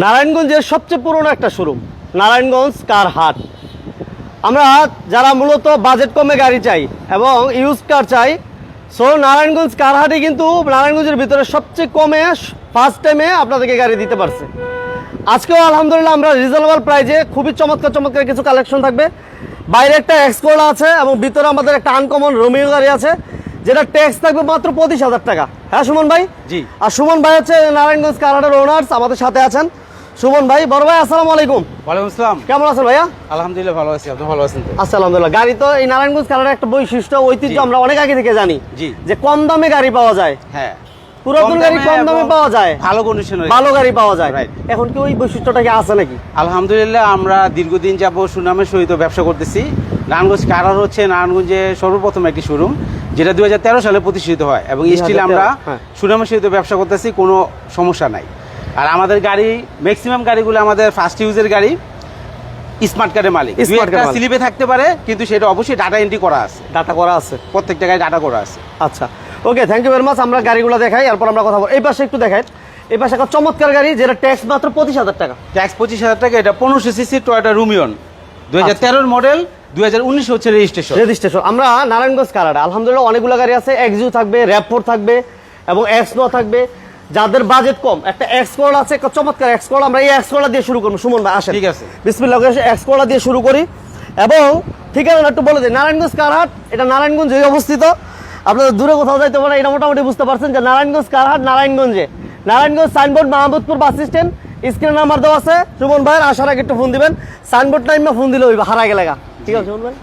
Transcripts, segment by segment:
নারায়ণগঞ্জের সবচেয়ে পুরনো একটা শোরুম নারায়ণগঞ্জ কার হাট। আমরা যারা মূলত বাজেট কমে গাড়ি চাই এবং ইউজ কার চাই সো নারায়ণগঞ্জ কার হাটে কিন্তু নারায়ণগঞ্জের ভিতরে সবচেয়ে কমে ফার্স্ট টাইমে আপনাদেরকে গাড়ি দিতে পারছে। আজকেও আলহামদুলিল্লাহ আমরা রিজনেবল প্রাইজে খুবই চমৎকার চমৎকার কিছু কালেকশন থাকবে। বাইরে একটা এক্সকোলা আছে এবং ভিতরে আমাদের একটা আনকমন রোমিও গাড়ি আছে যেটা ট্যাক্স থাকবে মাত্র পঁচিশ হাজার টাকা। হ্যাঁ সুমন ভাই? জি। আর সুমন ভাই হচ্ছে নারায়ণগঞ্জ কারাডের ওনার্স আমাদের সাথে আছেন। সুমন ভাই বড় ভাই আসসালামু আলাইকুম। ওয়ালাইকুম আসসালাম। কেমন আছেন ভাইয়া? আলহামদুলিল্লাহ ভালো আছি আপনি ভালো আছেন আচ্ছা আলহামদুলিল্লাহ। গাড়ি তো এই নারায়ণগঞ্জ কারাডের একটা বৈশিষ্ট্য ঐতিহ্য আমরা অনেক আগে থেকে জানি জি। যে কম দামে গাড়ি পাওয়া যায়। হ্যাঁ। পুরাতন গাড়ি কম দামে পাওয়া যায়। ভালো কন্ডিশনে ভালো গাড়ি পাওয়া যায়. এখন কি ওই বৈশিষ্ট্যটা কি আছে নাকি? আলহামদুলিল্লাহ আমরা দীর্ঘদিন যাব সুনামের সহিত ব্যবসা করতেছি। নারায়ণগঞ্জ কারার হচ্ছে নারায়ণগঞ্জে সর্বপ্রথম একটি শোরুম যেটা দুই হাজার তেরো সালে প্রতিষ্ঠিত হয় এবং স্টিল আমরা হ্যাঁ। সুনামের সহিত ব্যবসা করতেছি কোনো সমস্যা নাই। আর আমাদের গাড়ি ম্যাক্সিমাম গাড়িগুলো আমাদের ফার্স্ট ইউজের গাড়ি স্মার্ট কার্ডের মালিক। স্মার্ট মালিক। স্লিপে থাকতে পারে কিন্তু সেটা অবশ্যই ডাটা এন্ট্রি করা আছে। ডাটা করা আছে। প্রত্যেকটা গাড়ি ডাটা করা আছে। আচ্ছা। Okay thank you very much আমরা গাড়িগুলো দেখাই এরপর আমরা কথা বলব এই পাশে একটু দেখাই। এই পাশে একটা চমৎকার গাড়ি যেটা ট্যাক্স মাত্র পঁচিশ হাজার টাকা। ট্যাক্স পঁচিশ হাজার টাকা এটা পনেরোশো সিসি টয়টা রুমিয়ন দু হাজার তেরোর মডেল দুই হাজার উনিশ হচ্ছে রেজিস্ট্রেশন রেজিস্ট্রেশন আমরা নারায়ণগঞ্জ কারাডে আলহামদুলিল্লাহ অনেকগুলো গাড়ি আছে এক্সিউ থাকবে র্যাপফোর থাকবে এবং এক্স নো থাকবে। যাদের বাজেট কম একটা এক্স কোলা আছে একটা চমৎকার এক্স কোলা আমরা এই এক্স কোলা দিয়ে শুরু করব। সুমন ভাই আসেন। ঠিক আছে। বিসমিল্লাহ এক্স কোলা দিয়ে শুরু করি। এবং ঠিকানা একটু বলে দিই নারায়ণগঞ্জ কারহাট এটা নারায়ণগঞ্জে অবস্থিত। আপনাদের দূরে কোথাও যাইতে পারে এটা মোটামুটি বুঝতে পারছেন যে নারায়ণগঞ্জ কারহাট নারায়ণগঞ্জে। Narayanganj Signboard Mahmudpur bus stand screen number দেওয়া আছে। সুমন ভাইয়ের আসার আগে একটু ফোন দিবেন। সাইনবোর্ড টাইমে ফোন দিলে ওই হারা গেলে ঠিক আছে সুমন ভাই?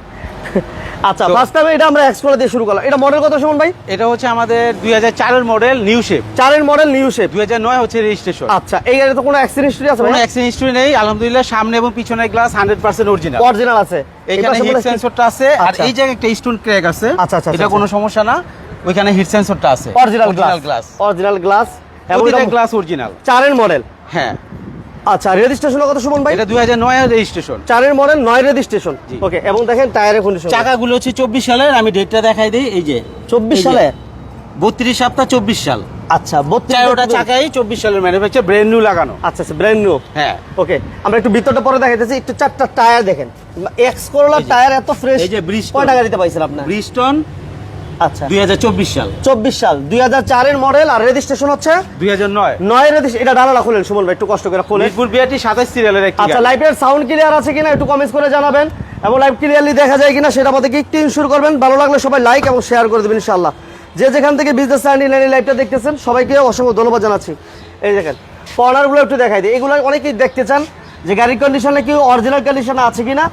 আচ্ছা ফার্স্ট টাইমে এটা আমরা এক্সপ্লোর দিয়ে শুরু করলাম। এটা মডেল কত সুমন ভাই? এটা হচ্ছে আমাদের দুই হাজার চারের মডেল নিউ শেপ চারের মডেল নিউ শেপ দুই হাজার নয় হচ্ছে রেজিস্ট্রেশন আচ্ছা এই গাড়িতে তো কোনো অ্যাক্সিডেন্ট হিস্ট্রি আছে কোনো অ্যাক্সিডেন্ট হিস্ট্রি নেই আলহামদুলিল্লাহ সামনে এবং পিছনের glass hundred percent original original আছে। এখানে হিট সেন্সরটা আছে আর আচ্ছা। এই জায়গায় একটা স্টোন ক্র্যাক আছে। আচ্ছা, আচ্ছা, এটা আচ্ছা, কোনো সমস্যা না ওইখানে হিট সেন্সরটা আছে। Original glass glass original glass এবং গ্লাস অরিজিনাল চারের মডেল হ্যাঁ। আচ্ছা রেজিস্ট্রেশন কত সুমন ভাই? এটা দুই হাজার নয় রেজিস্ট্রেশন চারের মডেল নয় রেজিস্ট্রেশন জি। ওকে এবং দেখেন টায়ারের কন্ডিশন চাকাগুলো হচ্ছে চব্বিশ সালের আমি ডেটটা দেখাই দিই এই যে। চব্বিশ এই যে, সালে? বত্রিশ সপ্তাহ চব্বিশ সাল। আচ্ছা চারোটা চাকাই চব্বিশ সালের ম্যানুফ্যাকচার ব্র্যান্ড নিউ লাগানো। আচ্ছা আচ্ছা ব্র্যান্ড নিউ হ্যাঁ। ওকে আমরা একটু ভিতরটা পরে দেখাইতেছি একটু চারটা টায়ার দেখেন। এক্স করোলার টায়ার এত ফ্রেশ এই যে Bridgestone। কয়টা গাড়িতে পাইছেন আপনার? ব্রিস্টন আচ্ছা। দুই হাজার চব্বিশ সাল। চব্বিশ সাল। দুই হাজার চারের মডেল আর রেজিস্ট্রেশন হচ্ছে? দুই হাজার নয়। নয় এটা ডালাটা খুলেন সুমন ভাই একটু কষ্ট করে খুলেন। মিরপুর বিআরটি সাতাশ সিরিয়ালের আচ্ছা। লাইভের সাউন্ড ক্লিয়ার আছে কিনা একটু করে জানাবেন। এবং লাইভ ক্লিয়ারলি দেখা যায় কিনা সেটা আমাদেরকে একটু করবেন। ভালো লাগলে সবাই লাইক এবং শেয়ার করে দেবেন ইনশাআল্লাহ। যে যেখান থেকে বিজনেস লাইভটা দেখতেছেন সবাইকে অসংখ্য ধন্যবাদ জানাচ্ছি। এই দেখেন কর্নারগুলো একটু দেখাই দিই। এগুলো অনেকেই দেখতে চান। যে গাড়ির কন্ডিশনে কি অরিজিনাল কন্ডিশনে আছে কিনা?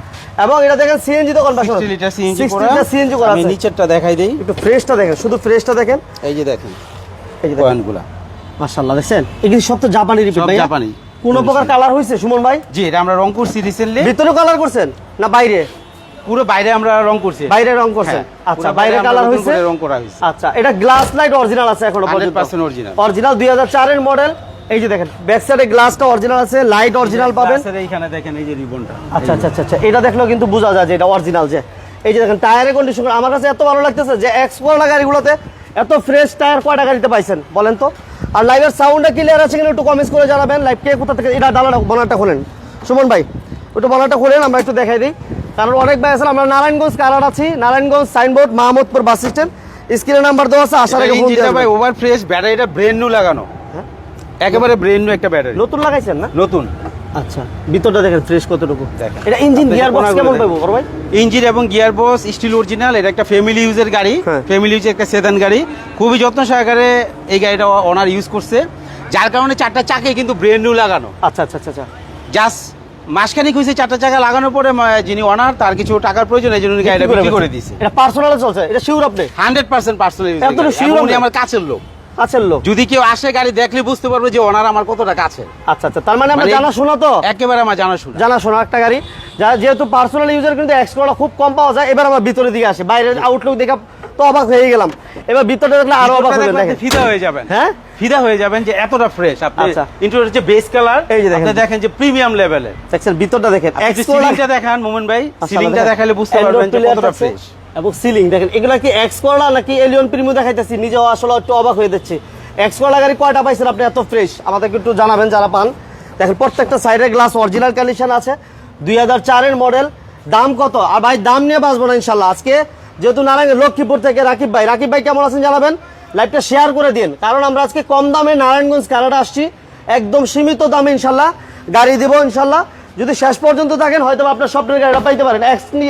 এবং এটা দেখেন সিএনজি তো কনভার্সন 60 লিটার সিএনজি করা। সিএনজি করা আমি আছে। নিচেরটা দেখাই দেই। একটু ফ্রেশটা দেখেন শুধু ফ্রেশটা দেখেন। এই যে দেখেন এই যে দেখেন। পয়েন্টগুলা। মাশাআল্লাহ দেখছেন? এগুলি সব তো জাপানি রিপিট সব ভাই জাপানি। কোনো প্রকার কালার হয়েছে সুমন ভাই? জি এটা আমরা রংপুর রিসেন্টলি ভিতরে কালার করছেন না বাইরে? পুরো বাইরে আমরা রং করছি। বাইরে রং করছেন। হ্যাঁ, আচ্ছা বাইরে কালার হয়েছে রং করা হয়েছে আচ্ছা এটা গ্লাস লাইট অরিজিনাল আছে এখনও পর্যন্ত। 100% original। অরিজিনাল 2004 এর মডেল এই যে দেখেন ব্যাক সাইডে গ্লাসটা অরিজিনাল আছে লাইট অরিজিনাল পাবেন। গ্লাসের এইখানে দেখেন এই যে রিবনটা আচ্ছা আচ্ছা আচ্ছা আচ্ছা এটা দেখলেও কিন্তু বোঝা যায় যে এটা অরিজিনাল যে। এই যে দেখেন টায়ারের কন্ডিশন আমার কাছে এত ভালো লাগতেছে যে এক্স গাড়িগুলোতে এত ফ্রেশ টায়ার কয়টা গাড়িতে পাইছেন বলেন তো? আর লাইভের সাউন্ডটা ক্লিয়ার আছে কিনা একটু কমেন্টস করে জানাবেন। লাইভ কে কোথা থেকে এটা ডালাটা বনারটা খোলেন। সুমন ভাই একটু বনারটা খোলেন আমরা একটু দেখাই দিই। কারণ অনেক ভাই আছেন আমরা নারায়ণগঞ্জ কারার আছি। Narayanganj Signboard Mahmudpur bus stand স্ক্রিনে নাম্বার দেওয়া আছে আসার আগে ভাই ওভার ফ্রেশ ব্যাটারিটা ব্র্যান্ড নিউ লাগানো। একেবারে ব্র্যান্ড নিউ একটা ব্যাটারি নতুন লাগাইছেন না? নতুন। আচ্ছা ভিতরটা দেখেন ফ্রেশ কতটুকু? এটা ইঞ্জিন গিয়ার বক্স কেমন পাবো বড় ভাই? ইঞ্জিন এবং গিয়ার বক্স স্টিল অরিজিনাল এটা একটা ফ্যামিলি ইউজের গাড়ি। ফ্যামিলি ইউজের একটা সেদান গাড়ি। খুবই যত্ন সহকারে এই গাড়িটা ওনার ইউজ করছে। যার কারণে চারটা চাকে কিন্তু ব্র্যান্ড নিউ লাগানো। আচ্ছা আচ্ছা আচ্ছা আচ্ছা। জাস্ট মাসখানিক হয়েছে চারটা চাকা লাগানোর পরে যিনি ওনার তার কিছু টাকার প্রয়োজন এই জন্য উনি গাড়িটা বিক্রি করে দিয়েছে। এটা পার্সোনালে চলছে এটা শিওর আপনি? Hundred percent personal? আমার কাছের লোক। আছেন লোক। যদি কেউ আসে গাড়ি দেখলে বুঝতে পারবে যে ওনার আমার কতটা কাছে। আচ্ছা আচ্ছা তার মানে আমরা মানে- জানা শোনা তো? একেবারে আমার জানা শোনা। একটা গাড়ি। যা যেহেতু পার্সোনাল ইউজার কিন্তু এক্সট্রা খুব কম পাওয়া যায় এবার আমরা ভিতরের দিকে আসি। বাইরের আউটলুক দেখা তো অবাক হয়ে গেলাম। এবার ভিতরটা দেখলে আরও অবাক হবেন দেখেন। ফিদা হয়ে যাবেন। হ্যাঁ? ফিদা হয়ে যাবেন যে এতটা ফ্রেশ আপনি আচ্ছা। ইন্টারিয়র হচ্ছে বেস কালার এই যে দেখেন। দেখেন যে প্রিমিয়াম লেভেলের দেখছেন ভিতরটা দেখেন। এক্সট্রা সিলিংটা দেখান মোমেন ভাই আচ্ছা, সিলিংটা দেখালে বুঝতে পারবেন যে কতটা ফ্রেশ এবং সিলিং দেখেন, এগুলা কি এক্স নাকি এলিয়ন প্রিমিয়াম দেখাইতেছি? নিজেও আসলে একটু অবাক হয়ে যাচ্ছে। এক্স গাড়ি কয়টা পাইছেন আপনি এত ফ্রেশ আমাদেরকে একটু জানাবেন যারা পান। দেখেন, প্রত্যেকটা সাইডের গ্লাস অরিজিনাল কন্ডিশন আছে। দুই হাজার চারের মডেল দাম কত? আর ভাই, দাম নিয়ে বাঁচবো না ইনশাল্লাহ। আজকে যেহেতু নারায়ণ, লক্ষ্মীপুর থেকে রাকিব ভাই। রাকিব ভাই কেমন আছেন জানাবেন? লাইভটা শেয়ার করে দিন। কারণ আমরা আজকে কম দামে নারায়ণগঞ্জ, কানাডা আসছি। একদম সীমিত দামে ইনশাল্লাহ গাড়ি দিব ইনশাল্লাহ। যদি শেষ পর্যন্ত থাকেন হয়তো আপনার স্বপ্নের গাড়িটা পাইতে পারেন।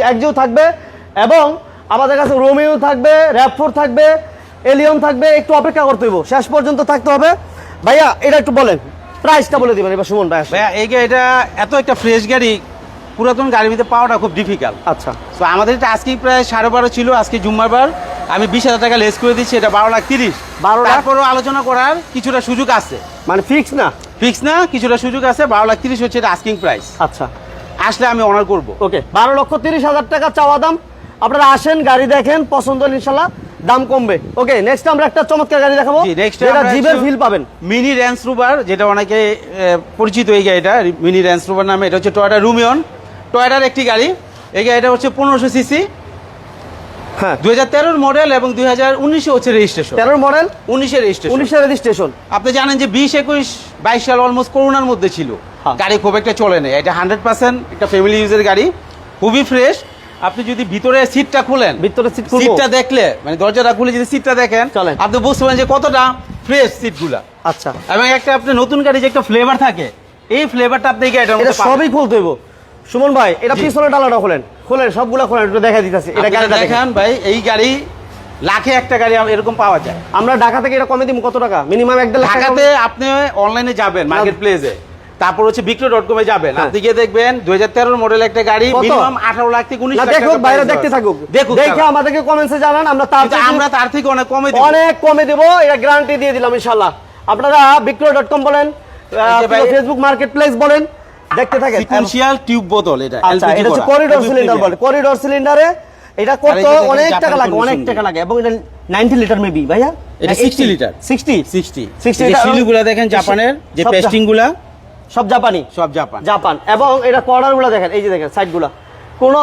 একজিও থাকবে। এবং আমাদের কাছে রোমিও থাকবে র্যাপফোর থাকবে এলিয়ন থাকবে একটু অপেক্ষা করতে হইব। শেষ পর্যন্ত থাকতে হবে। ভাইয়া এটা একটু বলেন প্রাইসটা বলে দিবেন এবার সুমন ভাই ভাইয়া এই গাড়িটা এত একটা ফ্রেশ গাড়ি পুরাতন গাড়ির ভিতরে পাওয়াটা খুব ডিফিকাল্ট আচ্ছা। তো আমাদের এটা আজকে প্রায় সাড়ে বারো ছিল আজকে জুম্মাবার। আমি বিশ হাজার টাকা লেস করে দিচ্ছি এটা বারো লাখ তিরিশ। 12 লাখ? তারপরেও আলোচনা করার কিছুটা সুযোগ আছে। মানে ফিক্স না? ফিক্স না কিছুটা সুযোগ আছে বারো লাখ তিরিশ হচ্ছে এটা আস্কিং প্রাইস আচ্ছা। আসলে আমি অনার করব। ওকে বারো লক্ষ তিরিশ হাজার টাকা চাওয়া দাম। আপনারা আসেন গাড়ি দেখেন পছন্দ ইনশাল্লাহ দাম কমবে। ওকে নেক্সট আমরা একটা চমৎকার গাড়ি দেখাবো। যেটা জিবের ফিল পাবেন। মিনি র্যান্স রুবার যেটা অনেকে পরিচিত এই গাড়িটা মিনি র্যান্স রুবার নামে। এটা হচ্ছে টয়টা রুমিয়ন টয়টার একটি গাড়ি। এই গাড়িটা হচ্ছে পনেরোশো সিসি। হ্যাঁ। দুই হাজার তেরোর মডেল এবং দুই হাজার উনিশে হচ্ছে রেজিস্ট্রেশন তেরোর মডেল উনিশের রেজিস্ট্রেশন আপনি জানেন যে বিশ একুশ বাইশ সাল অলমোস্ট করোনার মধ্যে ছিল। হ্যাঁ। গাড়ি খুব একটা চলে না এটা হান্ড্রেড পার্সেন্ট একটা ফ্যামিলি ইউজের গাড়ি। খুবই ফ্রেশ আপনি যদি ভিতরে সিটটা খুলেন ভিতরে সিট খুলবো। সিটটা দেখলে মানে দরজাটা খুলে যদি সিটটা দেখেন। আপনি বুঝতে পারেন যে কতটা ফ্রেশ সিটগুলা আচ্ছা। এবং একটা আপনি নতুন গাড়ি যে একটা ফ্লেভার থাকে এই ফ্লেভারটা আপনি গাড়িটার এটা সবই খুলতে হইব। সুমন ভাই এটা। পিছনে ডালাটা খোলেন। খোলেন সবগুলা খোলেন একটু দেখা দিতেছি। এটা গাড়িটা দেখেন ভাই এই গাড়ি লাখে একটা গাড়ি এরকম পাওয়া যায়। আমরা ঢাকা থেকে এটা কমে দিব কত টাকা? মিনিমাম এক দেড় লাখ টাকা ঢাকাতে আপনি অনলাইনে যাবেন মার্কেট প্লেসে তারপর হচ্ছে বিক্রয় ডট কমে যাবেন। হ্যাঁ। আপনি গিয়ে দেখবেন দুই হাজার তেরোর মডেল একটা গাড়ি মিনিমাম আঠারো লাখ থেকে উনিশ দেখুক বাইরে দেখতে থাকুক। দেখুক দেখে আমাদেরকে কমেন্টসে জানান আমরা তার আমরা তার থেকে অনেক কমে দিব। অনেক কমে দেবো এটা গ্যারান্টি দিয়ে দিলাম ইনশাল্লাহ আপনারা বিক্রয় ডট কম বলেন ফেসবুক মার্কেট প্লেস বলেন দেখতে থাকেন। সিকুয়েন্সিয়াল টিউব বোতল এটা আচ্ছা এটা হচ্ছে করিডোর সিলিন্ডার। বলে করিডোর সিলিন্ডারে এটা কত? দেখেন অনেক টাকা লাগে অনেক টাকা লাগে এবং এটা 90 লিটার মেবি ভাইয়া? এটা 60 লিটার। 60 60 60 এই এটা- শিলগুলা দেখেন জাপানের যে সব জা- পেস্টিংগুলা। সব জাপানি? সব জাপান। জাপান। এবং এটা কর্নারগুলো দেখেন এই যে দেখেন সাইডগুলা কোন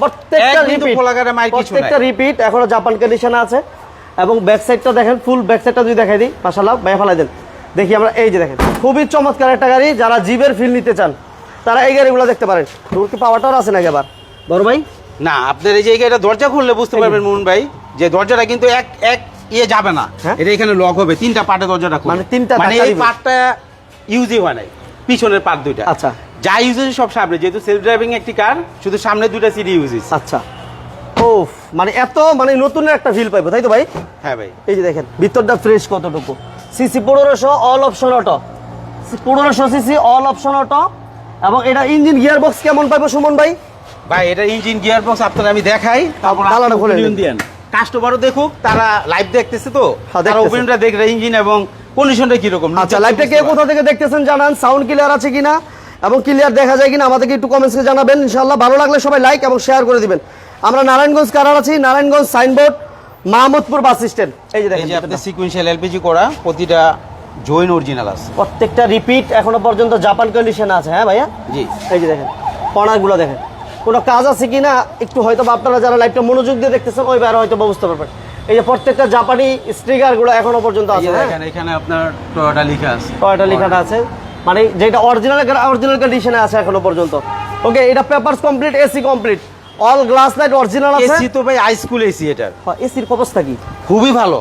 প্রত্যেকটা রিপিট প্রত্যেকটা রিপিট এখনও জাপান কন্ডিশনে আছে। এবং ব্যাক সাইডটা দেখেন ফুল ব্যাক সাইডটা যদি দেখাই দিই মাশাআল্লাহ ভাই ফেলাই দেন। দেখি আমরা এই যে দেখেন খুবই চমৎকার একটা গাড়ি যারা জিবের ফিল নিতে চান তারা এই গাড়িগুলো দেখতে পারেন। দূর কি পাওয়াটাও আছে নাকি আবার? বড় ভাই? না আপনার এই যে এটা দরজা খুললে বুঝতে পারবেন মোহন ভাই যে দরজাটা কিন্তু এক এক ইয়ে যাবে না। হ্যাঁ? এটা এখানে লক হবে তিনটা পার্টে দরজাটা। মানে তিনটা মানে এই। পার্টটা ইউজই হয় নাই। পিছনের পার্ট দুইটা। আচ্ছা। যা ইউজ হয়েছে সব সামনে। যেহেতু সেলফ ড্রাইভিং একটি কার শুধু সামনে দুইটা সিডি ইউজ হয়েছে। আচ্ছা। ও মানে এত মানে নতুন একটা ফিল পাইবো তাই তো ভাই? হ্যাঁ ভাই। এই যে দেখেন ভিতরটা ফ্রেশ কতটুকু? সিসি পনেরোশো অল অপশন অটো পনেরোশো সিসি অল অপশন অটো এবং এটা ইঞ্জিন গিয়ার বক্স কেমন পাইবো সুমন ভাই? ভাই এটা ইঞ্জিন গিয়ার বক্স আপনার আমি দেখাই। তারপর তালাটা খুলে opinion নিন। কাস্টমারও দেখুক তারা লাইভ দেখতেছে তো। হ্যাঁ, তারা ওপেনটা দেখবে ইঞ্জিন এবং কন্ডিশনটা কীরকম? আচ্ছা লাইভটা কে কোথা থেকে দেখতেছেন জানান। সাউন্ড ক্লিয়ার আছে কিনা এবং ক্লিয়ার দেখা যায় কিনা আমাদেরকে একটু কমেন্টসে জানাবেন। ইনশাআল্লাহ ভালো লাগলে সবাই লাইক এবং শেয়ার করে দিবেন। আমরা নারায়ণগঞ্জ কারার আছি Narayanganj Signboard Mahmudpur bus stand এই যে দেখেন যে আপনার সিকুয়েন্সিয়াল এলপিজি করা প্রতিটা জয়েন অরিজিনাল আছে। প্রত্যেকটা রিপিট এখনও পর্যন্ত জাপান কন্ডিশনে আছে হ্যাঁ ভাইয়া? জি। এই যে দেখেন কর্নারগুলো দেখেন। কোনো কাজ আছে কি না একটু হয়তো আপনারা যারা লাইভটা মনোযোগ দিয়ে দেখতেছেন ওই বাইরে হয়তো বুঝতে পারবেন। এই যে প্রত্যেকটা জাপানি স্টিকারগুলো এখনও পর্যন্ত আছে হ্যাঁ? দেখেন এখানে আপনার টয়োটা লেখা আছে। কয়টা লেখাটা আছে। মানে যেটা অরিজিনাল অরিজিনাল কন্ডিশনে আছে এখনও পর্যন্ত। ওকে এটা papers complete AC complete all glass light original আছে। এসি তো ভাই হাই স্কুল এসি এটার। এসির অবস্থা কি? খুবই ভালো।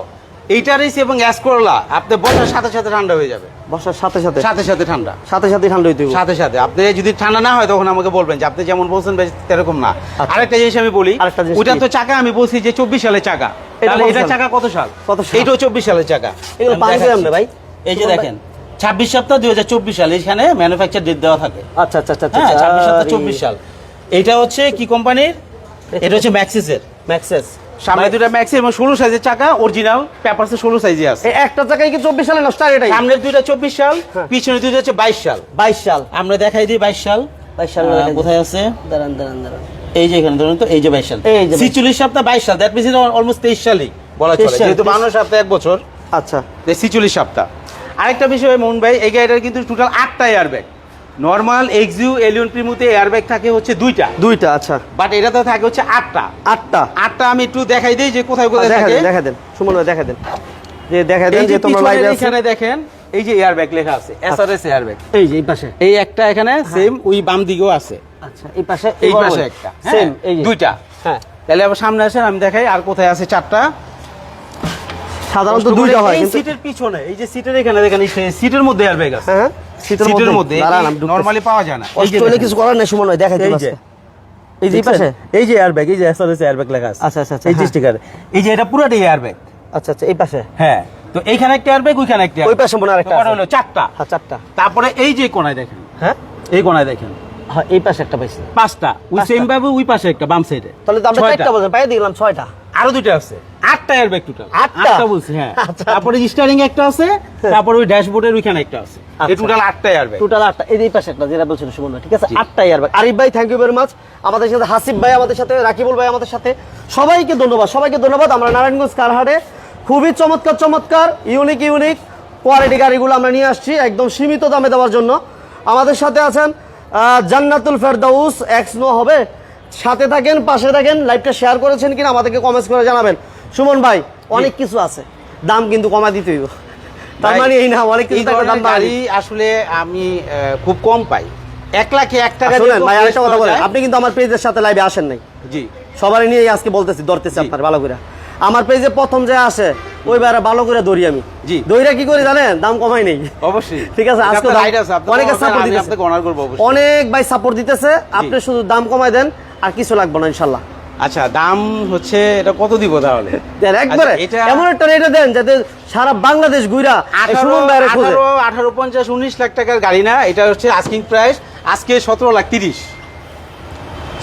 এইটার এসি এবং করলা। আপনি বসার সাথে সাথে ঠান্ডা হয়ে যাবে। বসার সাথে সাথে? সাথে সাথে ঠান্ডা। সাথে সাথে ঠান্ডা হইতে সাথে সাথে। আপনি যদি ঠান্ডা না হয় তখন আমাকে বলবেন যে আপনি যেমন বলছেন সেরকম না। আচ্ছা। আরেকটা জিনিস আমি বলি ওটা তো চাকা আমি বলছি যে চব্বিশ চাকা। এটা তাহলে? চাকা কত সাল? কত এইটাও চব্বিশ সালের চাকা। এগুলো পানি ভাই। এই যে দেখেন ছাব্বিশ সপ্তাহ দুই হাজার চব্বিশ সাল এখানে ম্যানুফ্যাকচার ডেট দেওয়া থাকে। আচ্ছা আচ্ছা আচ্ছা হ্যাঁ ছাব্বিশ সপ্তাহ চব্বিশ সাল। এটা হচ্ছে কি কোম্পানির এটা হচ্ছে ম্যাক্সিসের ম্যাক্সেস সামনে দুটা ম্যাক্সি এবং ষোলো সাইজের চাকা অরিজিনাল পেপারসে ষোলো সাইজে আছে। একটা চাকাই কি চব্বিশ সালে নষ্ট এটাই? সামনের দুইটা চব্বিশ সাল হ্যাঁ। পিছনে দুইটা হচ্ছে বাইশ সাল। বাইশ সাল। আমরা দেখাই দিই বাইশ সাল। বাইশ সাল। কোথায় আছে? দাঁড়ান দাঁড়ান দাঁড়ান। এই যে এখানে ধরুন তো এই যে বাইশ সাল। এই যে ছিচল্লিশ সপ্তাহ বাইশ সাল? দ্যাট মিনস অলমোস্ট তেইশ সালই বলা 23 চলে যেহেতু 23 বান্ন সপ্তাহ এক বছর। আচ্ছা। ছিচল্লিশ সপ্তাহ আরেকটা বিষয় মোহন ভাই এই গাড়িটার কিন্তু টোটাল আটটা এয়ারব্যাগ নর্মাল এক্সিউ এলিয়ন প্রিমুতে এয়ারব্যাগ থাকে হচ্ছে দুইটা। দুইটা আচ্ছা। বাট এটাতে থাকে হচ্ছে আটটা। আটটা। আটটা আমি একটু দেখাই দিই যে কোথায় কোথায় থাকে। দেখা দেন। সুমন ভাই দেখা দেন। যে দেখা দেন যে তোমরা লাইভে আছো। এখানে দেখেন এই যে এয়ার ব্যাগ লেখা আছে এসআরএস এয়ার ব্যাগ এই যে এই পাশে। এই একটা এখানে সেম ওই বাম দিকেও আছে। আচ্ছা এই পাশে এই পাশে একটা সেম হ্যাঁ, এই যে। দুইটা। হ্যাঁ। তাহলে আবার সামনে আসেন আমি দেখাই আর কোথায় আছে চারটা। সাধারণত দুইটা হয় সিটের পিছনে এই যে সিটের এখানে দেখেন এই সিটের মধ্যে এয়ার ব্যাগ আছে হ্যাঁ। সিটের মধ্যে। নরমালি পাওয়া যায় না। অস্ট্রেলিয়া কিছু করার নেই সুমন ভাই দেখাইতে এই যে। এই যে পাশে? এই যে এয়ার ব্যাগ এই যে এসআরএস এয়ার ব্যাগ লেখা আছে। আচ্ছা, আচ্ছা, আচ্ছা, এই যে হ্যাঁ। স্টিকার এই যে এটা পুরোটাই এয়ার ব্যাগ আচ্ছা আচ্ছা এই পাশে। হ্যাঁ। তো এইখানে একটা এয়ার ব্যাগ ওইখানে একটা ওই পাশে মনে হয় আরেকটা। হলো চারটা। হ্যাঁ চারটা। তারপরে এই যে কোনায় দেখেন। হ্যাঁ? এই কোনায় দেখেন। হ্যাঁ এই পাশে একটা পাইছি। পাঁচটা। ওই। সেম ভাবে ওই পাশে একটা বাম সাইডে তাহলে তো আমরা চারটা পাই দিলাম ছয়টা। আরও দুটো আছে। আটটা এয়ার ব্যাগ টোটাল আটটা? বলছি হ্যাঁ। আচ্ছা। তারপরে স্টারিং একটা আছে তারপরে ওই ড্যাশবোর্ডের ওইখানে একটা আছে। আচ্ছা। টোটাল আটটা এয়ার টোটাল আটটা। এই পাশে একটা যেটা বলছিল সুমন ঠিক আছে? আটটা আরিফ ভাই থ্যাংক ইউ ভেরি মাচ আমাদের সাথে হাসিফ ভাই আমাদের সাথে রাকিবুল ভাই আমাদের সাথে। সবাইকে ধন্যবাদ সবাইকে ধন্যবাদ। আমরা নারায়ণগঞ্জ কারহাটে। খুবই চমৎকার চমৎকার ইউনিক ইউনিক কোয়ালিটি গাড়িগুলো আমরা নিয়ে আসছি একদম সীমিত দামে দেওয়ার জন্য। আমাদের সাথে আছেন জান্নাতুল ফেরদাউস এক্স নো হবে। সাথে থাকেন পাশে থাকেন লাইভটা শেয়ার করেছেন কিনা আমাদেরকে কমেন্টস করে জানাবেন। সুমন ভাই অনেক কিছু আছে। দাম কিন্তু কমা দিতে হইব। তার মানে এই না অনেক কিছু দাম গাড়ি আসলে আমি খুব কম পাই। এক লাখে এক টাকা শুনেন ভাই আরেকটা কথা বলেন আপনি কিন্তু আমার পেজের সাথে লাইভে আসেন নাই। জি। সবারই নিয়ে আজকে বলতেছি ধরতেছি আপনার ভালো করে। আমার পেজে প্রথম যে আসে ওই বারে ভালো করে ধরি আমি। জি। দইরা কি করি জানেন? দাম কমাই নেই। অবশ্যই। ঠিক আছে, আজকে অনেকে আমি দিতেছে। আপনাকে honor করব অবশ্যই। অনেক ভাই সাপোর্ট দিতেছে আপনি শুধু দাম কমাই দেন আর কিছু লাগবে না ইনশাল্লাহ। আচ্ছা দাম হচ্ছে এটা কত দিব তাহলে? দেন একবারে আচ্ছা, এমন একটা রেটে দেন যাতে সারা বাংলাদেশ ঘুরা আঠারো আঠারো পঞ্চাশ উনিশ লাখ টাকার গাড়ি না এটা হচ্ছে আস্কিং প্রাইস আজকে সতেরো লাখ তিরিশ।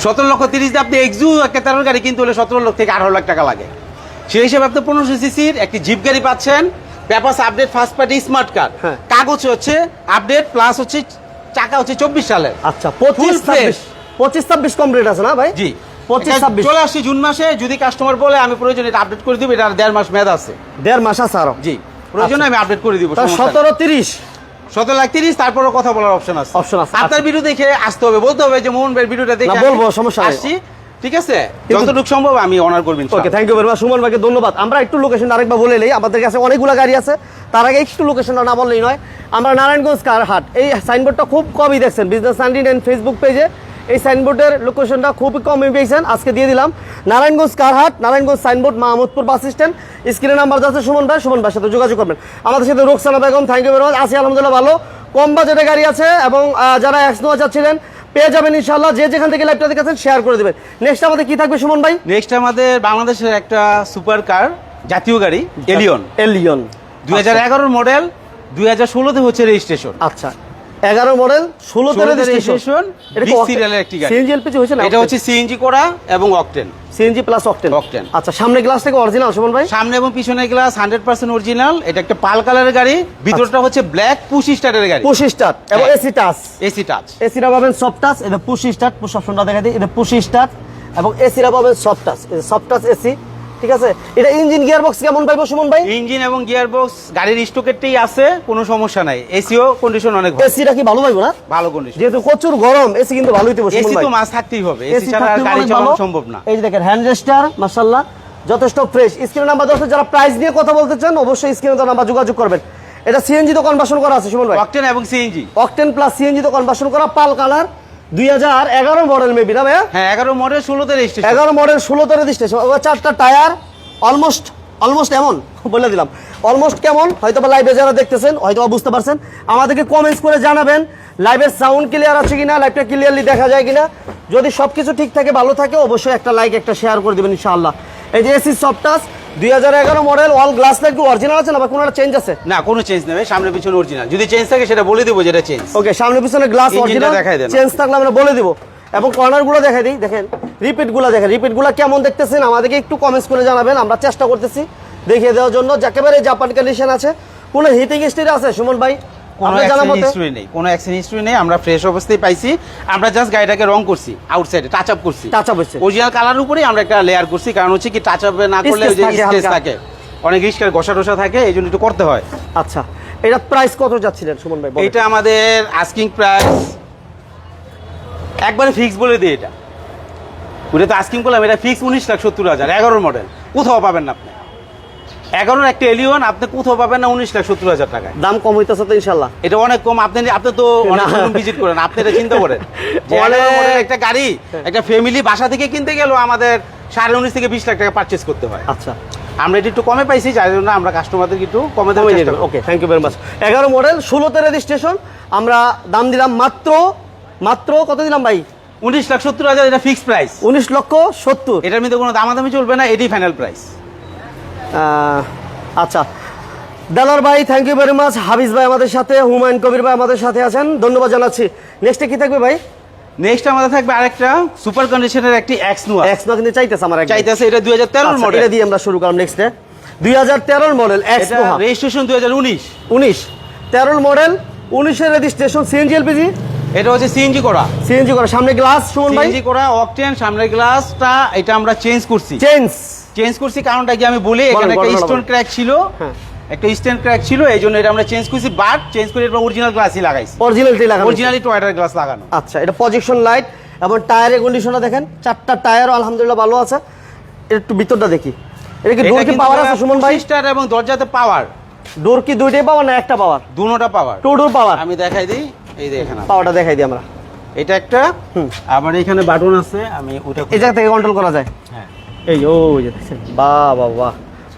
সতেরো লক্ষ তিরিশ আপনি এক্সু একটা তেরোর গাড়ি কিনতে হলে সতেরো লক্ষ থেকে আঠারো লাখ টাকা লাগে। সেই হিসেবে আপনি পনেরোশো সিসির একটি জিপ গাড়ি পাচ্ছেন bypass update first party smart car হ্যাঁ। কাগজ হচ্ছে আপডেট প্লাস হচ্ছে চাকা হচ্ছে চব্বিশ সালের। আচ্ছা পঁচিশ ছাব্বিশ। পঁচিশ ছাব্বিশ কমপ্লিট আছে না ভাই? জি। পঁচিশ ছাব্বিশ। চলে আসছি জুন মাসে যদি কাস্টমার বলে আমি প্রয়োজন এটা আপডেট করে দিব এটা দেড় মাস মেয়াদ আছে। দেড় মাস আছে আরও। জি প্রয়োজনে আমি আপডেট করে দিব সতেরো তিরিশ। সতেরো লাখ তিরিশ তারপরও কথা বলার অপশন আছে। Option আছে, আপনার আচ্ছা। ভিডিও দেখে আসতে হবে বলতে হবে যে মোহন ভাইয়ের ভিডিওটা দেখে বলব, সমস্যা আসছি ঠিক আছে? যতটুকু সম্ভব আমি অনার করবেন okay thank you very much Suman ভাইকে ধন্যবাদ। আমরা একটু লোকেশন আরেকবার বলে নেই আমাদের কাছে অনেকগুলো গাড়ি আছে তার আগে একটু লোকেশনটা না বললেই নয়। আমরা নারায়ণগঞ্জ কার হাট এই সাইনবোর্ডটা খুব কমই দেখছেন বিজনেস নাইনটিন ফেসবুক পেজে এই সাইনবোর্ডের লোকেশনটা খুবই কমই পেয়েছেন আজকে দিয়ে দিলাম। Narayanganj কারহাট Narayanganj signboard Mahmudpur bus stand. স্ক্রিনে নাম্বার যাচ্ছে সুমন ভাই সুমন ভাইয়ের সাথে যোগাযোগ করবেন। আমাদের সাথে Roksana Begum thank you very much আছি আলহামদুলিল্লাহ ভালো। কম বাজেটে গাড়ি আছে এবং যারা এক্স নোয়া চাচ্ছিলেন পেয়ে যাবেন ইনশাল্লাহ যে যেখান থেকে লাইভটা দেখেছেন শেয়ার করে দেবেন। নেক্সট আমাদের কি থাকবে সুমন ভাই? নেক্সট আমাদের বাংলাদেশের একটা সুপার কার জাতীয় গাড়ি এলিয়ন এলিয়ন দুই হাজার মডেল দুই হাজার ষোলোতে হচ্ছে রেজিস্ট্রেশন আচ্ছা। এগারো মডেল ষোলো রেজিস্ট্রেশন একটি গাড়ি। সিএনজি এলপিজি হয়েছে না এটা হচ্ছে সিএনজি করা এবং octane CNG plus octane Octane। আচ্ছা সামনে গ্লাস থেকে অরিজিনাল সুমন ভাই? সামনে এবং পিছনে গ্লাস হান্ড্রেড পার্সেন্ট অরিজিনাল এটা একটা পাল কালারের গাড়ি ভিতরটা হচ্ছে ব্ল্যাক পুশ স্টারের গাড়ি। পুশ স্টার্ট এবং। এসি টাচ এসি টাচ এসিটা পাবেন সফট টাচ এটা পুশ স্টার্ট পুশ অপশনটা দেখা দিই এটা পুশ স্টার্ট এবং এসিটা পাবেন soft touch soft touch AC ঠিক আছে? এটা ইঞ্জিন গিয়ার বক্স কেমন পাইবো সুমন ভাই? ইঞ্জিন এবং গিয়ার বক্স গাড়ির স্টকেরটাই আছে কোনো সমস্যা নাই। এসিও কন্ডিশন অনেক ভালো। এসিটা কি ভালো পাইবো না? ভালো কন্ডিশন যেহেতু প্রচুর গরম এসি কিন্তু ভালোই দেবো সুমন ভাই এসি তো মাছ থাকতেই হবে। এসি ছাড়া আর গাড়ি চালানো সম্ভব না। এই যে দেখেন হ্যান্ড রেস্টার মাশাআল্লাহ যথেষ্ট ফ্রেশ স্ক্রিন নাম্বার দশ যারা প্রাইস নিয়ে কথা বলতে চান অবশ্যই স্ক্রিনে তো নাম্বার যোগাযোগ করবেন। এটা সিএনজি তো কনভার্সন করা আছে সুমন ভাই। অকটেন এবং সিএনজি অকটেন প্লাস সিএনজি তো কনভার্সন করা পাল কালার দুই হাজার এগারো মডেল মেবি না ভাইয়া? হ্যাঁ এগারো মডেল ষোলোতে রেজিস্ট্রেশন এগারো মডেল ষোলোতে রেজিস্ট্রেশন চারটা টায়ার অলমোস্ট অলমোস্ট এমন বলে দিলাম। অলমোস্ট কেমন? হয়তো বা লাইভে যারা দেখতেছেন হয়তো বা বুঝতে পারছেন। আমাদেরকে কমেন্টস করে জানাবেন লাইভের সাউন্ড ক্লিয়ার আছে কিনা লাইভটা ক্লিয়ারলি দেখা যায় কিনা। যদি সব কিছু ঠিক থাকে ভালো থাকে অবশ্যই একটা লাইক একটা শেয়ার করে দেবেন ইনশাআল্লাহ। এই যে এসি সফটাস দুই হাজার এগারো মডেল অল গ্লাস একটু অরিজিনাল আছে না বা কোনো চেঞ্জ আছে? না কোনো চেঞ্জ নেই সামনে পিছনে অরিজিনাল যদি চেঞ্জ থাকে সেটা বলে দেবো যেটা চেঞ্জ ওকে সামনে পিছনে গ্লাস অরিজিনাল দেখাই দেন। চেঞ্জ থাকলে আমরা বলে দিব। এবং কর্নারগুলো দেখাই দিই দেখেন রিপিটগুলো দেখেন রিপিটগুলো কেমন দেখতেছেন আমাদেরকে একটু কমেন্টস করে জানাবেন আমরা চেষ্টা করতেছি দেখিয়ে দেওয়ার জন্য। একেবারে জাপান কন্ডিশন আছে কোনো হিটিং স্টিল আছে সুমন ভাই? কোনো অ্যাক্সিডেন্ট হিস্ট্রি নেই কোনো অ্যাক্সিডেন্ট হিস্ট্রি নেই আমরা ফ্রেশ অবস্থায় পাইছি। আমরা জাস্ট গাড়িটাকে রং করছি আউটসাইডে টাচ আপ করছি। Touch up হচ্ছে। অরিজিনাল কালার উপরেই আমরা একটা লেয়ার করছি কারণ হচ্ছে কি টাচ আপ না করলে ওই যে Space থাকে। অনেক রিস্কের ঘষা টসা থাকে এই জন্য একটু করতে হয়। আচ্ছা এটা প্রাইস কত যাচ্ছিলেন সুমন ভাই। এইটা আমাদের আস্কিং প্রাইস একবারে ফিক্স বলে দিই এটা। ওটা তো আস্কিং করলাম এটা ফিক্স উনিশ লাখ সত্তর হাজার এগারোর মডেল কোথাও পাবেন না আপনি। এগারোর একটা এলিয়ন আপনি কোথাও পাবেন না উনিশ লাখ সত্তর হাজার টাকায়। দাম কম হইতেছে তো ইনশাল্লাহ এটা অনেক কম আপনি আপনি তো অনেক ভিজিট করেন আপনি এটা চিন্তা করেন। যে অনেক- 11 মডেলের একটা গাড়ি একটা ফ্যামিলি বাসা থেকে কিনতে গেলেও আমাদের সাড়ে উনিশ থেকে বিশ লাখ টাকা পারচেস করতে হয়। আচ্ছা। আমরা এটা একটু কমে পাইছি যার জন্য আমরা কাস্টমারদের একটু কমে চেষ্টা করি। Okay thank you very much এগারো মডেল ষোলোতে রেজিস্ট্রেশন আমরা দাম দিলাম মাত্র মাত্র কত দিলাম ভাই? উনিশ লাখ সত্তর হাজার এটা ফিক্সড প্রাইস উনিশ লক্ষ সত্তর। এটার মধ্যে কোনো দামাদামি চলবে না এটাই ফাইনাল প্রাইস আচ্ছা। দালার ভাই thank you very much Habiz ভাই আমাদের সাথে হুমায়ুন কবির ভাই আমাদের সাথে আছেন। ধন্যবাদ জানাচ্ছি। নেক্সটে কি থাকবে ভাই? নেক্সট আমাদের থাকবে আরেকটা সুপার কন্ডিশনের একটি এক্স নোয়া এক্স না কিন্তু চাইতেছে আমার। চাইতেছে এটা দুই হাজার তেরোর আচ্ছা, মডেল এটা দিয়ে আমরা শুরু করলাম নেক্সটে দুই হাজার তেরোর মডেল এক্স এটা রেজিস্ট্রেশন দুই হাজার উনিশ। উনিশ। তেরোর মডেল উনিশের রেজিস্ট্রেশন সিএনজি এলপিজি এটা হচ্ছে সিএনজি করা। সিএনজি করা। সামনে গ্লাস সুমন ভাই? সিএনজি করা অকটেন সামনের গ্লাসটা এটা আমরা চেঞ্জ করছি। চেঞ্জ চেঞ্জ করছি কারণটা কি আমি বলি এখানে একটা স্টোন ক্র্যাক ছিল। হ্যাঁ। একটা স্টোন ক্র্যাক ছিল এই জন্য এটা আমরা চেঞ্জ করছি বাট চেঞ্জ করে এটা অরিজিনাল গ্লাসই লাগাইছি। অরিজিনালটি লাগানো অরিজিনালি টয়টার গ্লাস লাগানো। আচ্ছা এটা পজিশন লাইট এবং টায়ারের কন্ডিশনটা দেখেন চারটা টায়ারও আলহামদুলিল্লাহ ভালো আছে। একটু ভিতরটা দেখি। এটা কি ডোর কি পাওয়ার আছে সুমন ভাই? স্টার এবং দরজাতে পাওয়ার ডোর কি দুইটাই পাওয়ার না একটা পাওয়ার দুটোটা পাওয়ার টু ডোর পাওয়ার আমি দেখাই দিই এই দেখেন পাওয়ারটা দেখাই দিই আমরা। এটা একটা। আবার এখানে বাটন আছে আমি ওটা এই জায়গা থেকে কন্ট্রোল করা যায়। হ্যাঁ। এই ও যে দেখছেন বাহ বাহ বাহ।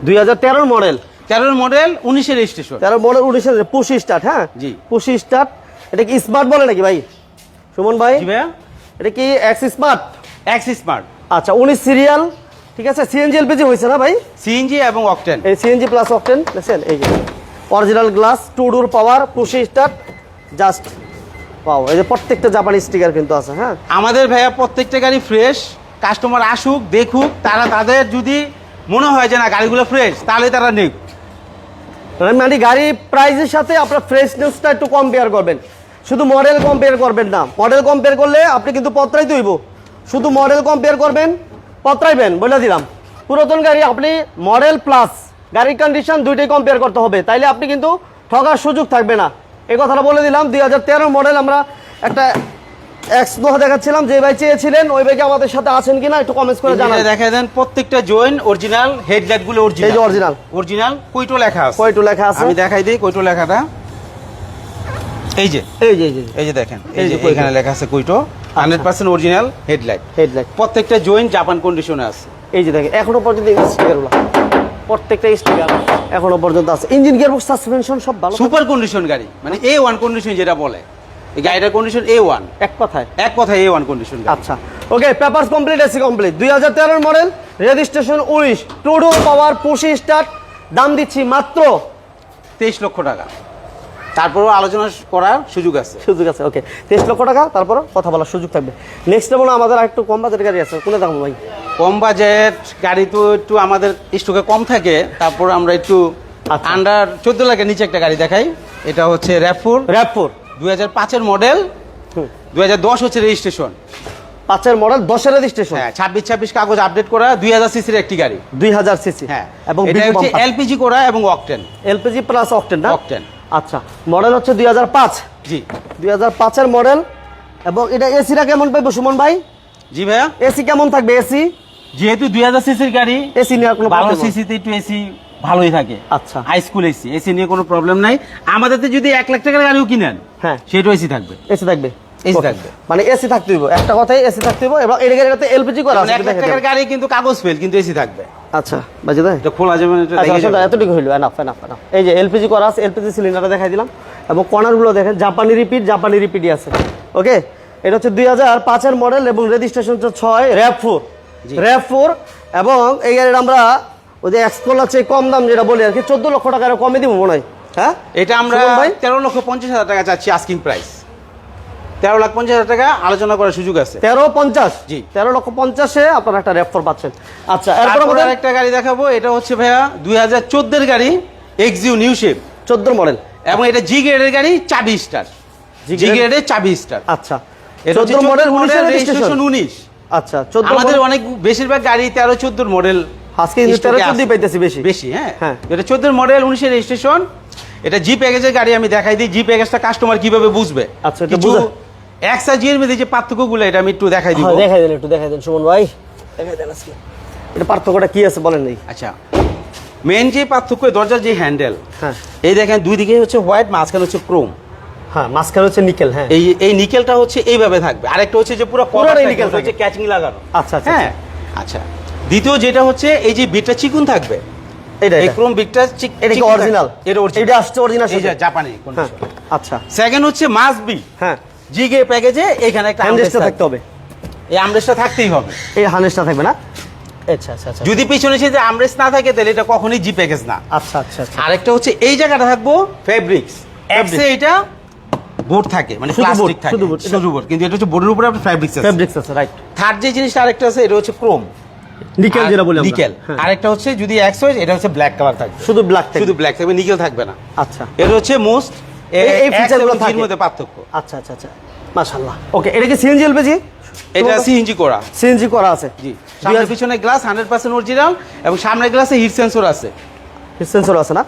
দুই হাজার তেরোর মডেল। তেরোর মডেল উনিশের রেজিস্ট্রেশন তেরো মডেল উনিশের পুশি স্টার্ট হ্যাঁ? জি। পুশি স্টার্ট এটা কি স্মার্ট বলে নাকি ভাই? সুমন ভাই? ভাইয়া। এটা কি এক্স স্মার্ট এক্স স্মার্ট আচ্ছা উনিশ সিরিয়াল ঠিক আছে? সিএনজি এলপিজি হয়েছে না ভাই? সিএনজি এবং অকটেন এই সিএনজি প্লাস অকটেন দেখছেন? এই যে original glass two door power push start just পাও এই যে প্রত্যেকটা জাপানি স্টিকার কিন্তু আছে হ্যাঁ? আমাদের ভাইয়া প্রত্যেকটা গাড়ি ফ্রেশ কাস্টমার আসুক, দেখুক, তারা তাদের যদি মনে হয় যে না, গাড়িগুলো ফ্রেশ তাহলে তারা নেক। মানে গাড়ি প্রাইসের সাথে আপনার ফ্রেশনেসটা একটু কম্পেয়ার করবেন। শুধু মডেল কম্পেয়ার করবেন না। মডেল কম্পেয়ার করলে আপনি কিন্তু পত্রাইতে হইব শুধু মডেল কম্পেয়ার করবেন, পত্রাইবেন, বলে দিলাম। পুরাতন গাড়ি আপনি মডেল প্লাস গাড়ির কন্ডিশন দুইটাই কম্পেয়ার করতে হবে। তাইলে আপনি কিন্তু ঠকার সুযোগ থাকবে না। এই কথাটা বলে দিলাম, দুই হাজার তেরো মডেল আমরা একটা এক্স নোহা দেখাচ্ছিলাম যে ভাই চেয়েছিলেন ওই ভাইকে আমাদের সাথে আছেন কিনা একটু কমেন্টস করে জানান। দেখা দেন প্রত্যেকটা জয়েন অরিজিনাল হেডলাইটগুলো এই যে অরিজিনাল অরিজিনাল অরিজিনাল কইটো লেখা আছে। কয়টু লেখা আছে। আমি দেখাই দিই কইটো লেখাটা। এই যে। এই যে এই যে দেখেন এই যে এখানে লেখা আছে Koito. Hundred percent original headlight headlight প্রত্যেকটা জয়েন জাপান কন্ডিশনে আছে। এই যে দেখেন এখনও পর্যন্ত স্টিকারগুলো প্রত্যেকটা স্টিকার এখনও পর্যন্ত আছে। ইঞ্জিন গিয়ারবক্স সাসপেনশন সব ভালো। সুপার কন্ডিশন গাড়ি মানে এ ওয়ান কন্ডিশন যেটা বলে। গাড়িটার কন্ডিশন এ ওয়ান এক কথায়। এক কথায় এ ওয়ান কন্ডিশন আচ্ছা। Okay papers complete AC complete দুই হাজার তেরোর মডেল রেজিস্ট্রেশন উনিশ two door power push start. দাম দিচ্ছি মাত্র তেইশ লক্ষ টাকা। তারপরেও আলোচনা করার সুযোগ আছে। সুযোগ আছে ওকে। তেইশ লক্ষ টাকা তারপর কথা বলার সুযোগ থাকবে। নেক্সট মনে আমাদের একটু কম বাজেটের গাড়ি আছে। কোনে দাম ভাই? কম বাজেট গাড়ি তো একটু আমাদের স্টকে কম থাকে। তারপর আমরা একটু। আন্ডার চোদ্দ লাখের নিচে একটা গাড়ি দেখাই। এটা হচ্ছে র্যাপফোর র্যাপ দুই হাজার পাঁচের মডেল দুই হাজার দশ হচ্ছে রেজিস্ট্রেশন পাঁচের মডেল দশের রেজিস্ট্রেশন হ্যাঁ ছাব্বিশ ছাব্বিশ কাগজ আপডেট করা দুই হাজার সিসির একটি গাড়ি। দুই হাজার সিসি হ্যাঁ এবং এটা হচ্ছে এলপিজি করা এবং অকটেন এলপিজি প্লাস অকটেন না? অকটেন আচ্ছা মডেল হচ্ছে দুই হাজার পাঁচ। জি। দুই হাজার পাঁচের মডেল এবং এটা এসিটা কেমন পাইবো সুমন ভাই? জি ভাইয়া। এসি কেমন থাকবে এসি যেহেতু দুই হাজার সিসির গাড়ি এসি নিয়ে আর কোনো ভালো। সিসিতে একটু এসি ভালোই থাকে। আচ্ছা। হাই স্কুল এসি এসি নিয়ে কোনো প্রবলেম নাই। আমাদেরতে যদি এক লাখ টাকার গাড়িও কিনেন হ্যাঁ। সেটাও এসি থাকবে। এসি থাকবে? Okay. থাকবে। মানে এসি থাকতে হইব। একটা কথাই এসি থাকতে হইব এবং এই গাড়িটাতে এলপিজি করা আছে এক লাখ টাকার গাড়ি কিন্তু কাগজ ফেল কিন্তু এসি থাকবে। আচ্ছা বাজে এটা খোলা যাবে না, এটা আচ্ছা। এতটুকু হইল। এনাফ এনাফ এনাফ এই যে এলপিজি করা আছে এলপিজি সিলিন্ডারটা দেখাই দিলাম। এবং কর্নারগুলো দেখেন জাপানি রিপিট জাপানি রিপিটই আছে। ওকে এটা হচ্ছে দুই হাজার পাঁচের মডেল এবং রেজিস্ট্রেশন হচ্ছে ছয় র্যাপ ফোর। র্যাপ ফোর এবং এই গাড়িটা আমরা ওই যে এক্সপোল আছে কম দাম যেটা বলি আর কি চোদ্দ লক্ষ টাকার কমে দিব মনে হয় হ্যাঁ? এটা আমরা? তেরো লক্ষ পঞ্চাশ হাজার টাকা চাচ্ছি আস্কিং প্রাইস তেরো লাখ পঞ্চাশ হাজার টাকা আলোচনা করার সুযোগ আছে। তেরো পঞ্চাশ? জি। তেরো লক্ষ পঞ্চাশে আপনারা একটা র্যাপ পাচ্ছেন। আচ্ছা এরপর একটা গাড়ি দেখাবো এটা হচ্ছে ভাইয়া দুই হাজার চোদ্দের গাড়ি এক্সিউ নিউ শেপ চোদ্দ মডেল এবং এটা জি গ্রেডের গাড়ি চাবি স্টার জি গ্রেডের চাবি স্টার আচ্ছা। এটা চোদ্দ হচ্ছে মডেল 14 উনিশের রেজিস্ট্রেশন রেজিস্ট্রেশন উনিশ। আচ্ছা চোদ্দ আমাদের অনেক বেশিরভাগ গাড়ি তেরো চোদ্দোর মডেল আজকে কিন্তু তেরো চোদ্দই পাইতেছি বেশি। বেশি হ্যাঁ। হ্যাঁ। এটা চোদ্দোর মডেল উনিশের রেজিস্ট্রেশন এটা জি প্যাকেজের গাড়ি আমি দেখাই দিই। জি প্যাকেজটা কাস্টমার কীভাবে বুঝবে? আচ্ছা, এটা কিছু বুঝা- এক্সা জি এর মধ্যে যে পার্থক্যগুলো এটা আমি একটু দেখাই দিব। হ্যাঁ, দেখাই দেন একটু দেখাই দেন সুমন ভাই। দেখাই দেন আজকে। এটা পার্থক্যটা কি আছে বলেন নাই আচ্ছা মেন যে পার্থক্য দরজার যে হ্যান্ডেল হ্যাঁ। এই দেখেন দুই দিকে হচ্ছে হোয়াইট মাঝখানে হচ্ছে ক্রোম হ্যাঁ মাঝখানে হচ্ছে নিকেল হ্যাঁ। এই এই নিকেলটা হচ্ছে এইভাবে থাকবে। আরেকটা হচ্ছে যে পুরো কভারটা nickel হচ্ছে ক্যাচিং লাগানো। আচ্ছা আচ্ছা। হ্যাঁ আচ্ছা। দ্বিতীয় যেটা হচ্ছে এই যে বিটটা চিকুন থাকবে। এটা এই এটা। ক্রোম বিটটা এটা কি অরিজিনাল এটা অরিজিনাল এটা আসছে অরিজিনাল যে জাপানি হ্যাঁ আচ্ছা। সেকেন্ড হচ্ছে মাস বি হ্যাঁ। জিগে প্যাকেজে এখানে একটা হ্যান্ডেসটা থাকতে হবে। এই আমরেস্টটা থাকতেই হবে। এই হানেসটা থাকবে না? আচ্ছা আচ্ছা আচ্ছা। যদি পিছনে সে যে আমরেস্ট না থাকে তাহলে এটা কখনোই জি প্যাকেজ না। আচ্ছা আচ্ছা আচ্ছা। আরেকটা হচ্ছে এই জায়গাটা থাকব ফেব্রিক্স এক্সে এটা বোর্ড থাকে মানে প্লাস্টিক থাকে। শুধু বোর্ড কিন্তু এটা হচ্ছে বোর্ডের উপরে আপনার ফেব্রিক্স আছে। ফেব্রিক্স আছে রাইট থার্ড যে জিনিসটা আরেকটা আছে এটা হচ্ছে ক্রোম নিকেল যেটা বলি নিকেল। হ্যাঁ। আরেকটা হচ্ছে যদি এক্স হয় এটা হচ্ছে ব্ল্যাক কালার থাকবে। শুধু ব্ল্যাক শুধু ব্ল্যাক থাকবে নিকেল থাকবে না। আচ্ছা। এটা হচ্ছে মোস্ট এই- এই feature গুলো এর থাকে। মধ্যে পার্থক্য। আচ্ছা আচ্ছা আচ্ছা। মাশাআল্লাহ। ওকে এটা কি সিএনজি এলপিজি এটা সিএনজি করা। সিএনজি করা আছে। জি। সামনে পিছনে গ্লাস হান্ড্রেড পার্সেন্ট অরিজিনাল এবং সামনের গ্লাসে হিট সেন্সর আছে। হিট সেন্সর আছে না?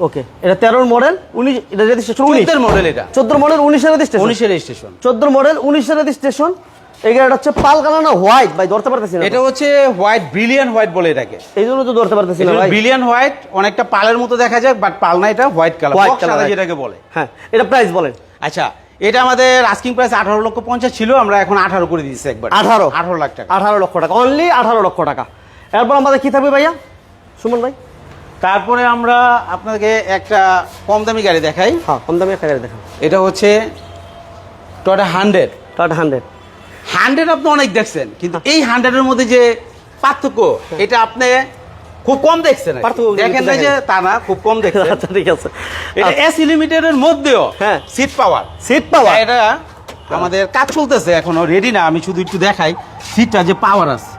ওকে এটা তেরোর মডেল উনিশ এটা রেজিস্ট্রেশন উনিশ। চোদ্দের মডেল এটা। চোদ্দ মডেল উনিশের রেজিস্ট্রেশন উনিশের রেজিস্ট্রেশন চোদ্দ মডেল উনিশের রেজিস্ট্রেশন হচ্ছে পাল কালার না হোয়াইট? ভাই ধরতে পারতেছি না এটা হচ্ছে হোয়াইট ব্রিলিয়ান হোয়াইট বলে এটাকে। এই জন্য তো ধরতে পারতেছি না ভাই। ব্রিলিয়ান হোয়াইট অনেকটা পালের মতো দেখা যায় বাট পাল না এটা হোয়াইট কালার হোয়াইট কালার যেটাকে বলে। হ্যাঁ এটা প্রাইস বলেন। আচ্ছা এটা আমাদের আস্কিং প্রাইস আঠারো লক্ষ পঞ্চাশ ছিল আমরা এখন আঠারো করে দিচ্ছি একবার। আঠারো। আঠারো লাখ টাকা। আঠারো লক্ষ টাকা অনলি আঠারো লক্ষ টাকা। এরপর আমাদের কি থাকবে ভাইয়া? সুমন ভাই? তারপরে আমরা আপনাকে একটা কম দামি গাড়ি দেখাই। হ্যাঁ কম দামে একটা গাড়ি দেখাই এটা হচ্ছে টয়টা হান্ড্রেড টাটা হান্ড্রেড হান্ড্রেড আপনি অনেক দেখছেন কিন্তু এই হান্ড্রেডের মধ্যে যে পার্থক্য এটা আপনি খুব কম দেখছেন পার্থক্য দেখেন না যে তা না খুব কম দেখছেন। আচ্ছা ঠিক আছে। এটা এস লিমিটেডের মধ্যেও হ্যাঁ। সিট পাওয়ার সিট পাওয়া এটা আমাদের কাজ চলতেছে এখনও রেডি না আমি শুধু একটু দেখাই। সিটটা যে পাওয়ার আছে।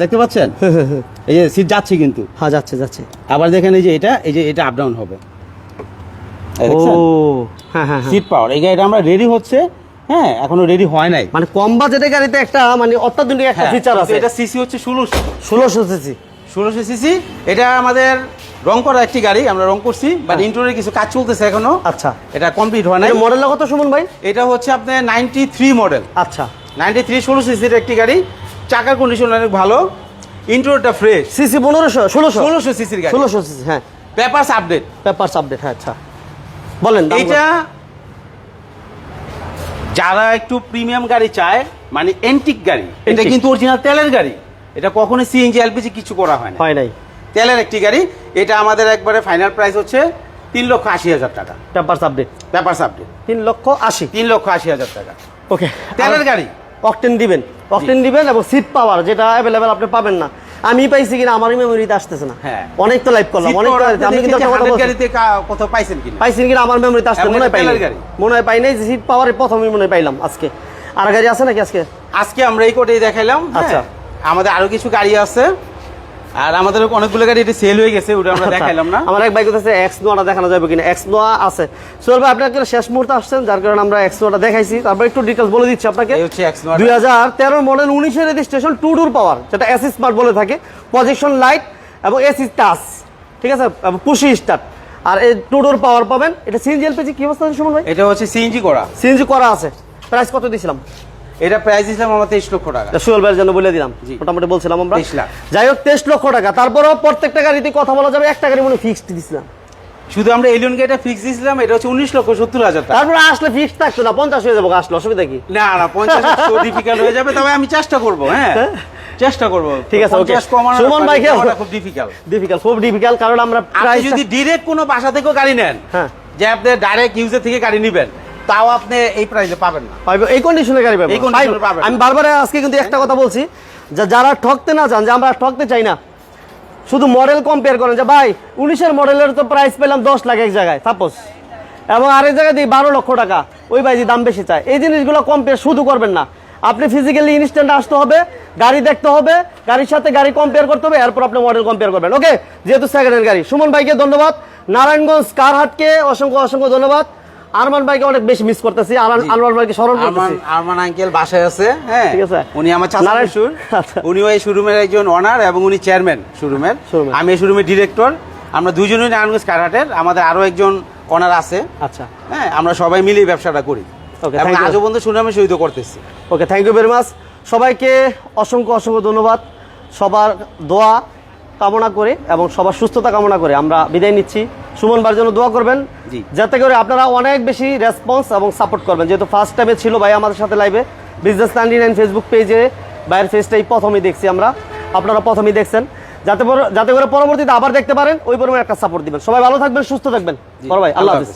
দেখতে পাচ্ছেন? এই যে সিট যাচ্ছে কিন্তু। হ্যাঁ যাচ্ছে যাচ্ছে। আবার দেখেন এই যে এটা এই যে এটা আপ ডাউন হবে। ও হ্যাঁ হ্যাঁ হ্যাঁ। সিট পাওয়ার এই গাড়িটা আমরা রেডি হচ্ছে হ্যাঁ এখনও রেডি হয় নাই। মানে কম বাজেটের গাড়িতে একটা মানে অত্যাধুনিক একটা হ্যাঁ, ফিচার আছে। এটা সিসি হচ্ছে ষোলোশো। ষোলোশো সিসি ষোলোশো সিসি এটা আমাদের রং করা একটি গাড়ি আমরা রং করছি বাট হ্যাঁ। ইন্টোরিয়ার কিছু কাজ চলতেছে এখনও। আচ্ছা। এটা কমপ্লিট হয় নাই। এটা মডেলটা কত সুমন ভাই? এটা হচ্ছে আপনার নাইনটি থ্রি মডেল আচ্ছা নাইনটি থ্রি ষোলো সিসির একটি গাড়ি চাকার কন্ডিশন অনেক ভালো ইন্টোরিয়ারটা ফ্রেশ সিসি পনেরোশো ষোলোশো। ষোলোশো সিসির গাড়ি। ষোলোশো সিসি হ্যাঁ। পেপারস আপডেট পেপারস আপডেট হ্যাঁ আচ্ছা। বলেন এইটা যারা একটু প্রিমিয়াম গাড়ি চায় মানে এন্টিক গাড়ি এটা কিন্তু অরিজিনাল তেলের গাড়ি। এটা কখনো সিএনজি এলপিজি কিছু করা হয় না। হয় নাই। তেলের একটি গাড়ি এটা আমাদের একবারে ফাইনাল প্রাইস হচ্ছে তিন লক্ষ আশি হাজার টাকা। পেপার আপডেট পেপার আপডেট তিন লক্ষ আশি। তিন লক্ষ আশি হাজার টাকা। ওকে তেলের গাড়ি। অকটেন দিবেন। অকটেন দিবেন এবং সিট পাওয়ার যেটা অ্যাভেলেবেল আপনি পাবেন না। আমি পাইছি কিনা আমার মেমোরিতে আসতেছে না হ্যাঁ। অনেক তো লাইভ করলাম অনেক আমি কিন্তু একটা কথা 100 বলছি। গাড়িতে কা- কোথাও পাইছেন কিনা পাইছেন কিনা আমার মেমোরিতে আসতে মনে হয় গাড়ি। মনে হয় পাই নাই সিট পাওয়ারে প্রথমে মনে পাইলাম আজকে আর গাড়ি আছে নাকি আজকে আজকে আমরা এই কোটেই দেখাইলাম হ্যাঁ। আচ্ছা। আমাদের আরও কিছু গাড়ি আছে আর আমাদের অনেকগুলো গাড়ি এটা সেল হয়ে গেছে ওটা আমরা দেখাইলাম না। আমার এক বাইক হচ্ছে এক্স নোয়াটা দেখানো যাবে কিনা? এক্স নোয়া আছে। সোহেল ভাই আপনি একবারে শেষ মুহূর্তে আসছেন যার কারণে আমরা এক্স নোয়াটা দেখাইছি। তারপর একটু ডিটেলস বলে দিচ্ছি আপনাকে। দুই হাজার তেরো মডেল উনিশের রেজিস্ট্রেশন টু ডোর পাওয়ার যেটা এসি স্মার্ট বলে থাকে। পজিশন লাইট এবং এসি টাচ ঠিক আছে? এবং পুশি স্টার্ট আর এই টু ডোর পাওয়ার পাবেন। এটা সিএনজি এলপিজি কি অবস্থা আছে সুমন ভাই? এটা হচ্ছে সিএনজি করা। সিএনজি করা আছে। প্রাইস কত দিয়েছিলাম এটা প্রাইস দিয়েছিলাম আমরা তেইশ লক্ষ টাকা। সুহেল ভাইয়ের জন্য বলে দিলাম। মোটামুটি বলছিলাম আমরা। 23 লাখ। যাই হোক তেইশ লক্ষ টাকা। তারপরেও প্রত্যেকটা গাড়িতে কথা বলা যাবে একটা গাড়ি মনে ফিক্সড দিছিলাম। শুধু আমরা ফিক্স দিয়েছিলাম এটা হচ্ছে উনিশ লক্ষ সত্তর হাজার তারপরে আসলে ফিক্সড থাকতো না পঞ্চাশ হয়ে যাব আসলে অসুবিধা কি? না না পঞ্চাশ ডিফিকাল্ট হয়ে যাবে তবে আমি চেষ্টা করব হ্যাঁ। চেষ্টা করব। ঠিক আছে. 50 সুমন মানে ভাইকে- খুব ডিফিকাল্ট ডিফিকাল্ট খুব ডিফিকাল্ট কারণ আমরা আপনি যদি ডিরেক্ট কোনো বাসা থেকেও গাড়ি নেন হ্যাঁ। যে আপনি ডাইরেক্ট ইউজের থেকে গাড়ি নেবেন তাও আপনি এই প্রাইসে পাবেন না। এই কন্ডিশনে গাড়ি পাবো এই পাইবো। পাবেন। আমি বারবার আজকে কিন্তু একটা কথা বলছি যে যারা ঠকতে না চান যে আমরা ঠকতে চাই না শুধু মডেল কম্পেয়ার করেন যে ভাই উনিশের মডেলের তো প্রাইস পেলাম দশ লাখ এক জায়গায় সাপোজ এবং আরেক জায়গায় দিই বারো লক্ষ টাকা ওই ভাই দাম বেশি চায়। এই জিনিসগুলো কম্পেয়ার শুধু করবেন না। আপনি ফিজিক্যালি ইনস্ট্যান্ট আসতে হবে গাড়ি দেখতে হবে গাড়ির সাথে গাড়ি কম্পেয়ার করতে হবে এরপর আপনি মডেল কম্পেয়ার করবেন। ওকে যেহেতু সেকেন্ড হ্যান্ড গাড়ি। সুমন ভাইকে ধন্যবাদ। নারায়ণগঞ্জ কারহাটকে অসংখ্য অসংখ্য ধন্যবাদ। আরমান ভাইকে অনেক বেশি মিস করতেছি। আরমান- আরমান ভাইকে স্মরণ করতেছি। আরমান আঙ্কেল বাসায় আছে হ্যাঁ? ঠিক আছে। উনি আমার চাচা নারায়ণ- শ্বশুর। উনিও এই শোরুমের একজন অনার এবং উনি চেয়ারম্যান শোরুমের। আমি এই শোরুমের ডিরেক্টর আমরা দুজনই নারায়ণগঞ্জ কারহাটের। আমাদের আরও একজন অনার আছে। আচ্ছা। হ্যাঁ আমরা সবাই মিলে ব্যবসাটা করি। ওকে এবং. আজও বন্ধু সুনামে সহিত করতেছি। Okay thank you very much সবাইকে অসংখ্য অসংখ্য ধন্যবাদ। সবার দোয়া কামনা করে এবং সবার সুস্থতা কামনা করে আমরা বিদায় নিচ্ছি। সুমন ভাইয়ের জন্য দোয়া করবেন। জি। যাতে করে আপনারা অনেক বেশি রেসপন্স এবং সাপোর্ট করবেন। যেহেতু ফার্স্ট টাইমে ছিল ভাই আমাদের সাথে লাইভে বিজনেস নাইনটি নাইন ফেসবুক পেজে ভাইয়ের ফেসটাই প্রথমেই দেখছি আমরা। আপনারা প্রথমেই দেখছেন। যাতে যাতে করে পরবর্তীতে আবার দেখতে পারেন ওই পরিমাণে একটা সাপোর্ট দিবেন। সবাই ভালো থাকবেন সুস্থ থাকবেন। বড় ভাই আল্লাহ হাফিজ।